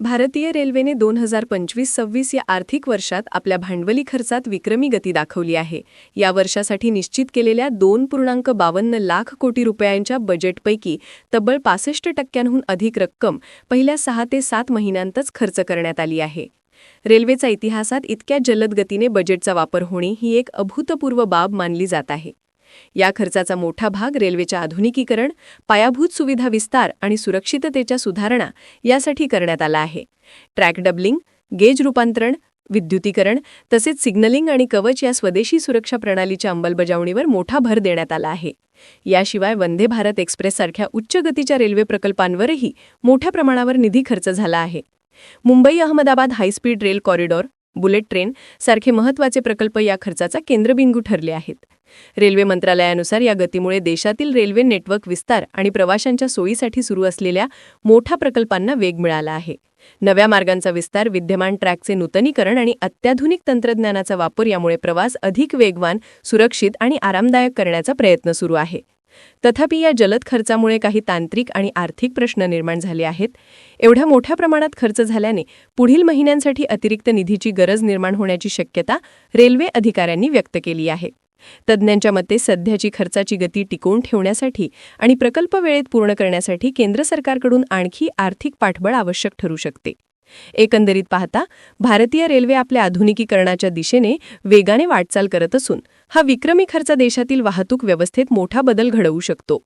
भारतीय रेल्वेने दोन हजार पंचवीस सव्वीस या आर्थिक वर्षात आपल्या भांडवली खर्चात विक्रमी गती दाखवली आहे. या वर्षासाठी निश्चित केलेल्या दोन पूर्णांक बावन्न लाख कोटी रुपयांच्या बजेटपैकी तब्बल पासष्ट टक्क्यांहून अधिक रक्कम पहिल्या सहा ते सात महिन्यांतच खर्च करण्यात आली आहे. रेल्वेचा इतिहासात इतक्या जलद गतीने बजेटचा वापर होणे ही एक अभूतपूर्व बाब मानली जात आहे. या खर्चाचा मोठा भाग रेल्वेच्या आधुनिकीकरण पायाभूत सुविधा विस्तार आणि सुरक्षिततेच्या सुधारणा यासाठी करण्यात आला आहे. ट्रॅक डबलिंग गेज रूपांतरण विद्युतीकरण तसेच सिग्नलिंग आणि कवच या स्वदेशी सुरक्षा प्रणालीच्या अंमलबजावणीवर मोठा भर देण्यात आला आहे. याशिवाय वंदे भारत एक्सप्रेससारख्या उच्च गतीच्या रेल्वे प्रकल्पांवरही मोठ्या प्रमाणावर निधी खर्च झाला आहे. Mumbai Ahmedabad high speed rail corridor bullet train सारखे महत्त्वाचे प्रकल्प या खर्चाचा केंद्रबिंदू ठरले आहेत. रेल्वे मंत्रालयानुसार या गतीमुळे देशातील रेल्वे नेटवर्क विस्तार आणि प्रवाशांच्या सोयीसाठी सुरू असलेल्या मोठ्या प्रकल्पांना वेग मिळाला आहे. नव्या मार्गांचा विस्तार विद्यमान ट्रॅकचे नूतनीकरण आणि अत्याधुनिक तंत्रज्ञानाचा वापर यामुळे प्रवास अधिक वेगवान सुरक्षित आणि आरामदायक करण्याचा प्रयत्न सुरू आहे. तथापि या जलद खर्चामुळे काही तांत्रिक आणि आर्थिक प्रश्न निर्माण झाले आहेत. एवढ्या मोठ्या प्रमाणात खर्च झाल्याने पुढील महिन्यांसाठी अतिरिक्त निधीची गरज निर्माण होण्याची शक्यता रेल्वे अधिकाऱ्यांनी व्यक्त केली आहे. तज्ज्ञांच्या मते सध्याची खर्चाची गती टिकवून ठेवण्यासाठी आणि प्रकल्प वेळेत पूर्ण करण्यासाठी केंद्र सरकारकडून आणखी आर्थिक पाठबळ आवश्यक ठरू शकते. एकंदरीत पाहता भारतीय रेल्वे आपल्या आधुनिकीकरणाच्या दिशेने वेगाने वाटचाल करत असून हा विक्रमी खर्च देशातील वाहतूक व्यवस्थेत मोठा बदल घडवू शकतो.